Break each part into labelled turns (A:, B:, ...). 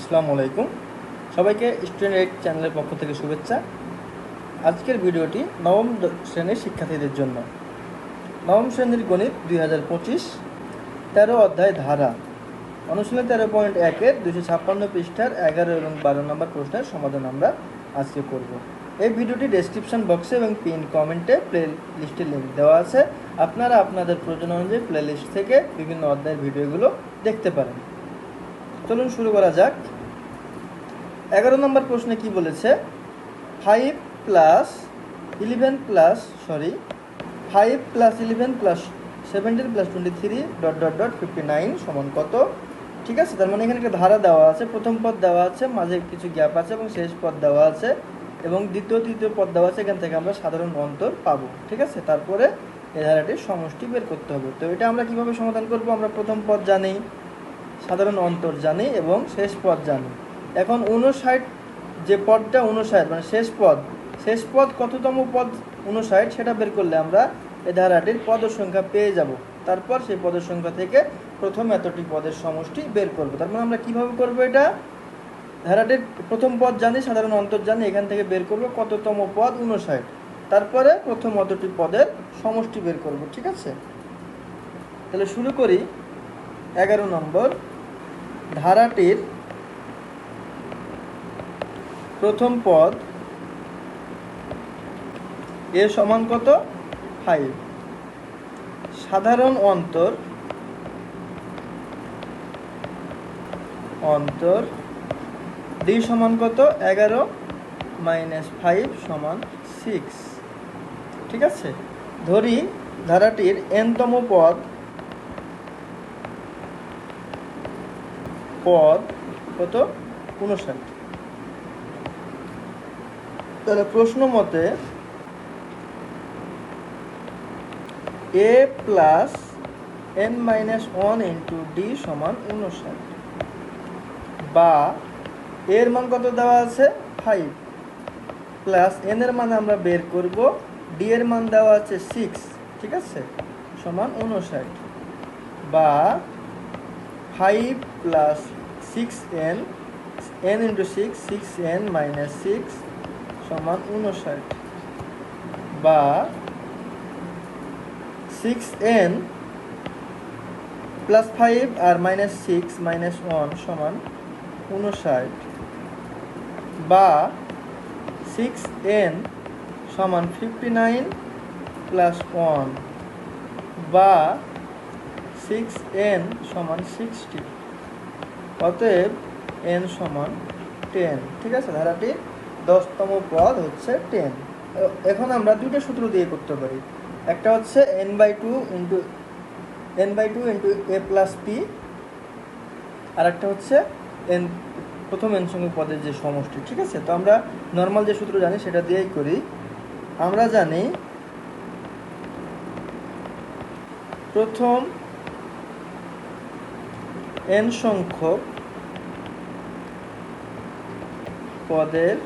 A: আসসালামু আলাইকুম। সবাইকে স্টুডেন্ট এইট চ্যানেলের পক্ষ থেকে শুভেচ্ছা। আজকের ভিডিওটি নবম শ্রেণির শিক্ষার্থীদের জন্য। নবম শ্রেণির গণিত দুই হাজার পঁচিশ, তেরো অধ্যায় ধারা। অনুশীলন তেরো পয়েন্ট একের দুশো ছাপ্পান্ন পৃষ্ঠার এগারো এবং বারো নম্বর প্রশ্নের সমাধান আমরা আজকে করব। এই ভিডিওটি ডেসক্রিপশন বক্সে এবং পিন কমেন্টে প্লে লিস্টের লিঙ্ক দেওয়া আছে। আপনারা আপনাদের প্রয়োজন অনুযায়ী প্লে লিস্ট থেকে বিভিন্ন অধ্যায়ের ভিডিওগুলো দেখতে পারেন। চলুন শুরু করা যাক। এগারো নম্বর প্রশ্নে কি বলেছে? Five plus eleven plus sorry five plus eleven plus seventeen plus twenty three dot dot dot fifty nine সমান কত? ঠিক আছে? তার মানে এখানে একটা ধারা দেওয়া আছে, প্রথম পদ দেওয়া আছে, মাঝে কিছু গ্যাপ আছে এবং শেষ পদ দেওয়া আছে এবং দ্বিতীয়, তৃতীয় পদ দেওয়া আছে, এখান থেকে আমরা সাধারণ অন্তর পাবো। ঠিক আছে? তারপরে এই ধারাটির সমষ্টি বের করতে হবে। তো এটা আমরা কীভাবে সমাধান করব? আমরা প্রথম পদ জানি। সাধারণ অন্তর জানি এবং শেষ পদ জানি। এখন উনষাট যে পদটা উনষাট মানে শেষ পদ শেষ পদ কততম পদ উনষাট সেটা বের করলে আমরা এ ধারাটির পদের সংখ্যা পেয়ে যাব। তারপর সেই পদের সংখ্যা থেকে প্রথম এতটি পদের সমষ্টি বের করব। তার মানে আমরা কীভাবে করব এটা? ধারাটির প্রথম পদ জানি, সাধারণ অন্তর জানি, এখান থেকে বের করব কততম পদ উনষাট তারপরে প্রথম অতটি পদের সমষ্টি বের করব, ঠিক আছে? তাহলে শুরু করি। এগারো নম্বর। ধারাটির প্রথম পদ এ সমান কত? ফাইভ সাধারণ অন্তর অন্তর ডি সমান কত? এগারো মাইনাস ফাইভ সমান সিক্স ঠিক আছে? ধরি ধারাটির এনতম পদ পদ কত? উনষাট তাহলে প্রশ্ন মতে a plus n minus one into d সমান উনষাট বা এর মান কত দেওয়া আছে? ফাইভ। প্লাস এন এর মান আমরা বের করব, ডি এর মান দেওয়া আছে সিক্স, ঠিক আছে? সমান উনষাট বা five plus six n n into six six n minus six সমান উনষাট বা সিক্স এন প্লাস ফাইভ আর মাইনাস সিক্স মাইনাস ওয়ান সমান উনষাট বা সিক্স এন সমান ফিফটি নাইন প্লাস ওয়ান বা সিক্স এন সমান সিক্সটি অতএব এন সমান টেন ঠিক আছে? ধারাটির দশতম পদ হচ্ছে টেন এখন আমরা দুটো সূত্র দিয়ে করতে পারি। একটা হচ্ছে n by two into n by two into a plus p আর একটা হচ্ছে এন প্রথম এন সঙ্গে পদের যে সমষ্টি, ঠিক আছে? তো আমরা নর্মাল যে সূত্র জানি, সেটা দিয়েই করি। আমরা জানি প্রথম এন সংখ্যক পদের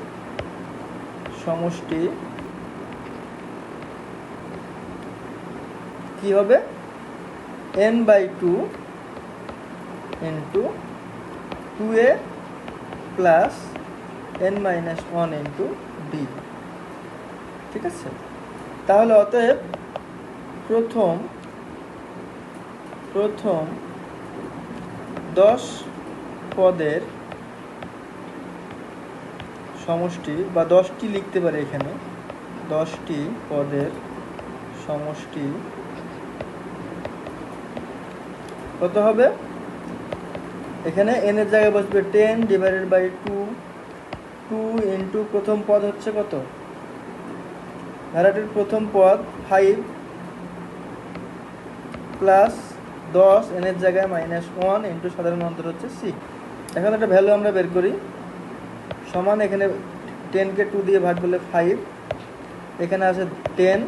A: সমষ্টি কি হবে? N by two into two a plus n minus one into d ঠিক আছে? তাহলে অতএব প্রথম প্রথম দশ পদের সমষ্টি বা দশটি লিখতে পারে এখানে। দশটি পদের সমষ্টি কত হবে? এখানে এন এর জায়গায় বসবে ten divided by two two into প্রথম পদ হচ্ছে কত? ধারাটির প্রথম পদ ফাইভ প্লাস দশ এনের জায়গায় মাইনাস ওয়ান ইন্টু সাধারণ অন্তর হচ্ছে সিক্স এখন একটা ভ্যালু আমরা বের করি। সমান এখানে টেনকে টু দিয়ে ভাগ করলে ফাইভ এখানে আছে টেন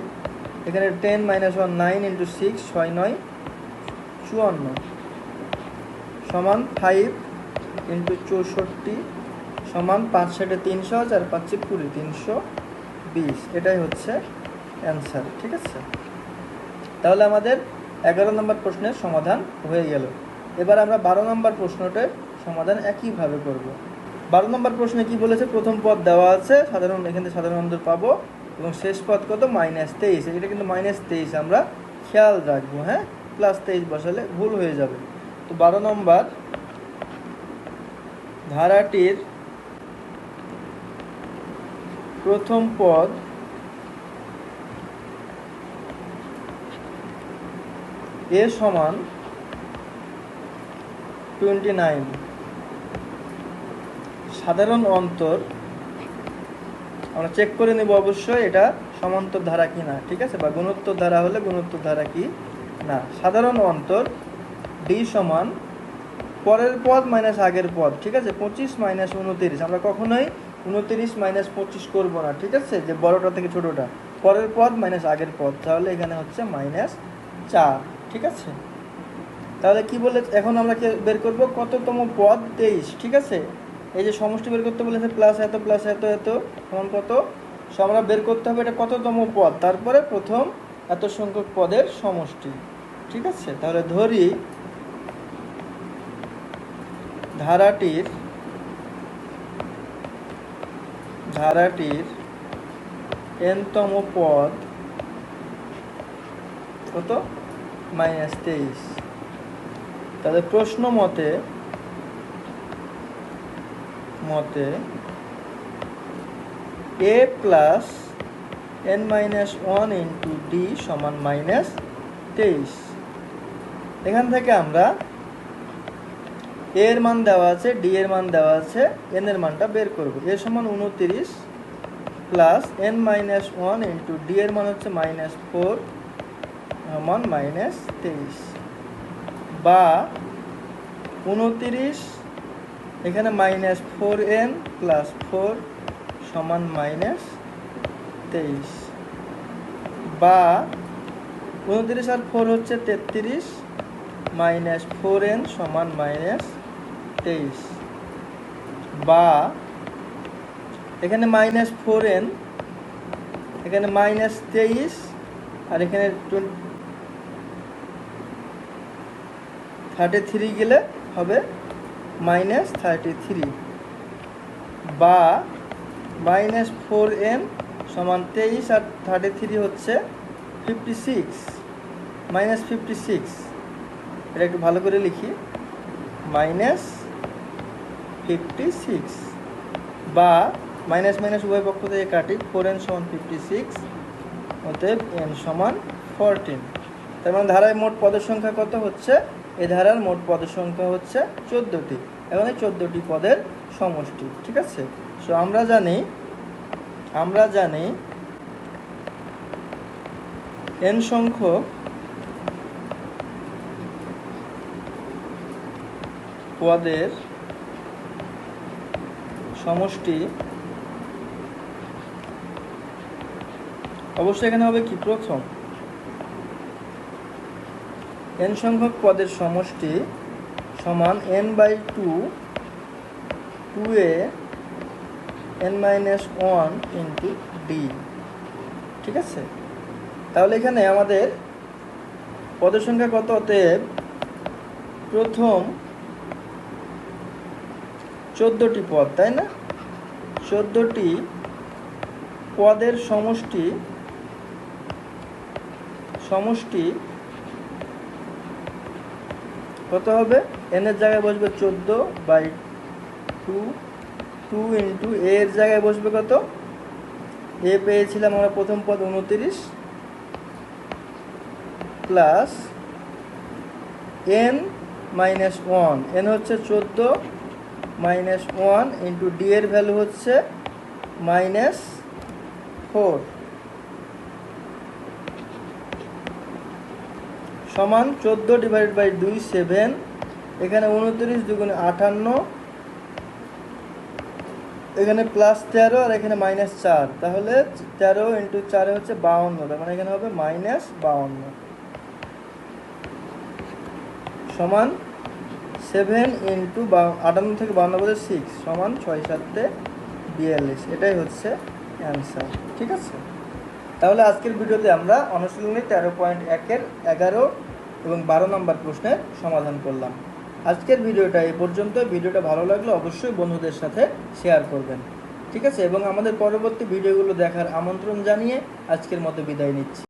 A: এখানে ten minus one nine into six ছয়, নয়, চুয়ান্ন। সমান ফাইভ ইন্টু চৌষট্টি, সমান পাঁচ ষাটে তিনশো, চার, পাঁচে কুড়ি, তিনশো, বিশ। এটাই হচ্ছে অ্যান্সার ঠিক আছে? তাহলে আমাদের এগারো নম্বর প্রশ্নের সমাধান হয়ে গেল। এবার আমরা বারো নম্বর প্রশ্নটার সমাধান একইভাবে করব। বারো নম্বর প্রশ্নে কি বলেছে? প্রথম পদ দেওয়া আছে, সাধারণ এখান থেকে সাধারণ অন্তর পাবো এবং শেষ পদ কত? মাইনাস তেইশ। এটা কিন্তু মাইনাস তেইশ, আমরা খেয়াল রাখব হ্যাঁ? প্লাস তেইশ বসালে ভুল হয়ে যাবে। তো বারো নম্বর ধারাটির প্রথম পদ এ সমান টোয়েন্টি নাইন। সাধারণ অন্তর, আমরা চেক করে নেব অবশ্যই এটা সমান্তর ধারা কি না, ঠিক আছে? বা গুণোত্তর ধারা হলে গুণোত্তর ধারা কি না। সাধারণ অন্তর ডি সমান পরের পদ মাইনাস আগের পদ, ঠিক আছে? পঁচিশ মাইনাস উনতিরিশ। আমরা কখনোই উনতিরিশ মাইনাস পঁচিশ করব না, ঠিক আছে? যে বড়টা থেকে ছোটোটা। পরের পদ মাইনাস আগের পদ। তাহলে এখানে হচ্ছে মাইনাস চার। ঠিক আছে? তাহলে কি বলে, এখন আমরা বের করব কততম পদ? তেইশ, ঠিক আছে? এই যে সমষ্টি বের করতে বলেছে প্লাস এত প্লাস এত এত, সমান কত? সো আমরা বের করতে হবে এটা কততম পদ? তারপরে প্রথম এত সংখ্যক পদের সমষ্টি, ঠিক আছে? তাহলে ধরি, ধারাটির ধারাটির এনতম পদ কত? মাইনাস তেইশ। তাহলে প্রশ্ন মতে মতে a plus n minus one into d সমান মাইনাস তেইশ। এখান থেকে আমরা এর মান দেওয়া আছে, ডি এর মান দেওয়া আছে, এন এর মানটা বের করব। এ সমান উনতিরিশ plus n minus one into d এর মান হচ্ছে মাইনাস ফোর সমান মাইনাস তেইশ বা উনতিরিশ, এখানে minus four n plus four সমান মাইনাস তেইশ বা উনতিরিশ আর ফোর হচ্ছে তেত্রিশ মাইনাস ফোর এন সমান মাইনাস তেইশ বা এখানে মাইনাস ফোর এন এখানে মাইনাস তেইশ, আর এখানে থার্টি থ্রি গেলে হবে মাইনাস থার্টি থ্রি বা মাইনাস ফোর এম সমান তেইশ আর থার্টি থ্রি হচ্ছে fifty six minus fifty six এটা একটু ভালো করে লিখি। মাইনাস ফিফটি সিক্স বা মাইনাস মাইনাস উভয় পক্ষ থেকে কাটি। ফোর এন সমান ফিফটি সিক্স অতএব এন সমান ফোরটিন তার মানে ধারায় মোট পদের সংখ্যা কত হচ্ছে? এই ধারার মোট পদের সংখ্যা হচ্ছে চোদ্দোটি। এবং এই চোদ্দোটি পদের সমষ্টি, ঠিক আছে? সো আমরা জানি আমরা জানি এন সংখ্যক পদের সমষ্টি অবশ্যই এখানে হবে কি? প্রথম। এন সংখ্যক পদের সমষ্টি সমান n by two two a n minus one into d ঠিক আছে? তাহলে এখানে আমাদের পদের সংখ্যা কত? অতএব প্রথম চোদ্দোটি পদ, তাই না? চোদ্দোটি পদের সমষ্টি সমষ্টি কত হবে? এনের জায়গায় বসবে চোদ্দ বাই টু টু ইন্টু এর জায়গায় বসবে কত? এ পেয়েছিলাম আমরা প্রথম পদ উনতিরিশ plus n minus one n হচ্ছে চোদ্দ মাইনাস ওয়ান ইন্টু ডি এর ভ্যালু হচ্ছে মাইনাস ফোর সমান চোদ্দ ডিভাইড বাই দুই সেভেন এখানে উনত্রিশ দুগুণে আটান্ন। এখানে প্লাস তেরো আর এখানে মাইনাস চার। তাহলে তেরো ইন্টু চারে হচ্ছে বাউন্ন। তার মানে এখানে হবে মাইনাস বাউন্ন। সমান সেভেন ইন্টু আটান্ন থেকে বাউন্ন বলে সিক্স সমান ছয় সাতে বিয়াল্লিশ। এটাই হচ্ছে অ্যান্সার ঠিক আছে? তাহলে আজকের ভিডিওতে আমরা অনুশীলনী তেরো পয়েন্ট একের এগারো এবং বারো নম্বর প্রশ্নের সমাধান করলাম। আজকের ভিডিওটা এ পর্যন্ত। ভিডিওটা ভালো লাগলে অবশ্যই বন্ধুদের সাথে শেয়ার করবেন। ঠিক আছে? এবং আমাদের পরবর্তী ভিডিওগুলো দেখার আমন্ত্রণ জানিয়ে আজকের মতো বিদায় নিচ্ছি।